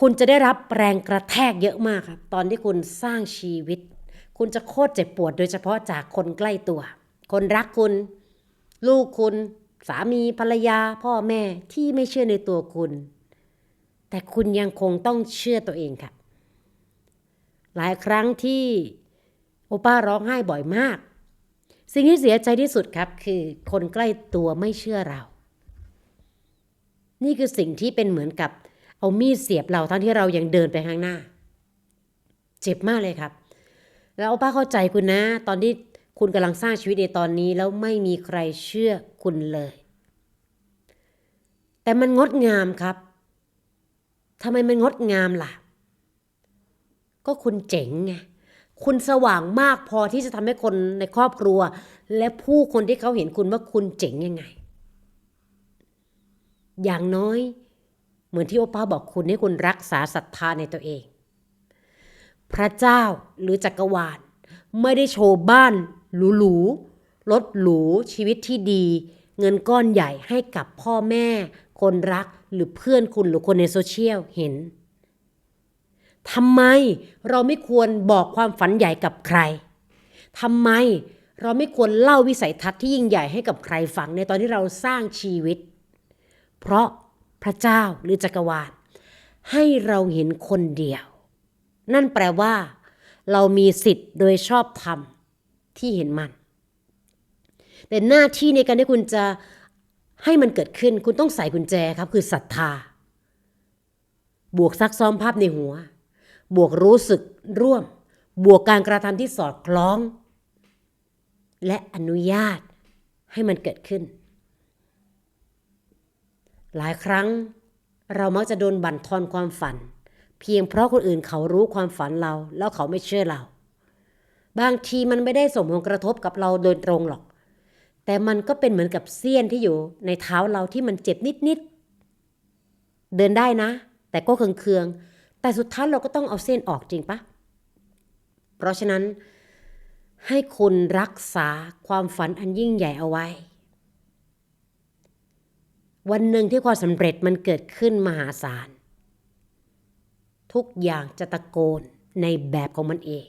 คุณจะได้รับแรงกระแทกเยอะมากครับ ตอนที่คุณสร้างชีวิต คุณจะโคตรเจ็บปวดโดยเฉพาะจากคนใกล้ตัว คนรักคุณ ลูกคุณ สามีภรรยา พ่อแม่ที่ไม่เชื่อในตัวคุณ แต่คุณยังคงต้องเชื่อตัวเองค่ะหลายครั้งที่โอป้าร้องไห้บ่อยมาก สิ่งที่เสียใจที่สุดครับ คือคนใกล้ตัวไม่เชื่อเรา นี่คือสิ่งที่เป็นเหมือนกับ เอามีดเสียบเราทั้งที่เรายังเดินไปข้างหน้า เจ็บมากเลยครับ แล้วป้าเข้าใจคุณนะ ตอนที่คุณกำลังสร้างชีวิตในตอนนี้แล้วไม่มีใครเชื่อคุณเลย แต่มันงดงามครับทำไมมันงดงามล่ะ ก็คุณเจ๋งไงคุณสว่างมากพอที่จะทำให้คนในครอบครัว และผู้คนที่เขาเห็นคุณว่าคุณเจ๋งยังไง อย่างน้อย เหมือนที่โอป้าบอกคุณให้คุณรักษาศรัทธาในตัวเอง พระเจ้าหรือจักรวาลไม่ได้โชว์บ้านหรูๆรถหรูชีวิตที่ดี เงินก้อนใหญ่ให้กับพ่อแม่ คนรักหรือเพื่อนคุณหรือคนในโซเชียลเห็นทำไมเราไม่ควรบอกความฝันใหญ่กับใครทำไมเราไม่ควรเล่าวิสัยทัศน์ที่ยิ่งใหญ่ให้กับใครฟังในตอนที่เราสร้างชีวิต เพราะ พระเจ้าหรือจักรวาลให้เราเห็นคนเดียว นั่นแปลว่า เรามีสิทธิ์โดยชอบธรรมที่เห็นมัน แต่หน้าที่ในการที่คุณจะให้มันเกิดขึ้น คุณต้องใส่กุญแจครับ คือศรัทธา บวกซักซ้อมภาพในหัว บวกรู้สึกร่วม บวกการกระทำที่สอดคล้อง และอนุญาตให้มันเกิดขึ้น หลายครั้งเรามักจะโดนบั่นทอนความฝัน เพียงเพราะคนอื่นเขารู้ความฝันเราแล้วเขาไม่เชื่อเรา บางทีมันไม่ได้ส่งผลกระทบกับเราโดยตรงหรอก แต่มันก็เป็นเหมือนกับเสี้ยนที่อยู่ในเท้าเราที่มันเจ็บนิดๆเดินได้นะ แต่ก็เคืองๆแต่สุดท้ายเราก็ต้องเอาเส้นออกจริงปะเพราะฉะนั้นให้คุณรักษาความฝันอันยิ่งใหญ่เอาไว้ วันหนึ่งที่ความสำเร็จมันเกิดขึ้นมหาศาล ทุกอย่างจะตะโกนในแบบของมันเอง